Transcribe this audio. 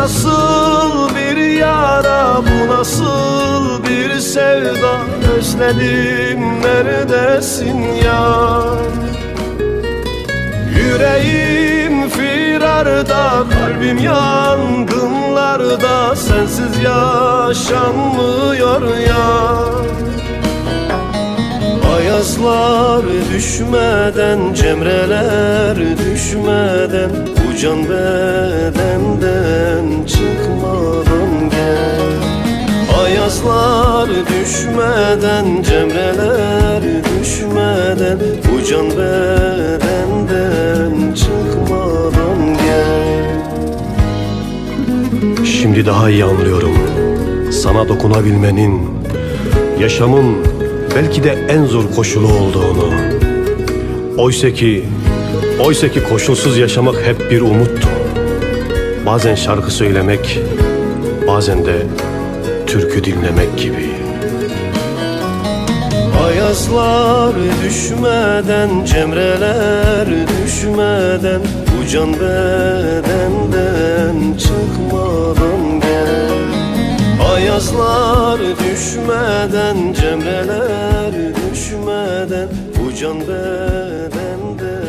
nasıl bir yara bu nasıl bir sevda? Özledim neredesin ya? Yüreğim firarda kalbim yangınlarda. Sensiz yaşanmıyor ya Ayazlar düşmeden, cemreler düşmeden Bu can bedenden çıkmadan gel. Ayazlar düşmeden, cemreler düşmeden Bu can bedenden çıkmadan gel. Şimdi daha iyi anlıyorum. Sana dokunabilmenin Yaşamın belki de en zor koşulu olduğunu. Oysa ki Oysa ki koşulsuz yaşamak hep bir umuttu. Bazen şarkı söylemek Bazen de türkü dinlemek gibi. Ayazlar düşmeden, cemreler düşmeden Bu can bedenden çıkmadan gel. Ayazlar düşmeden, cemreler beden Bu can bedende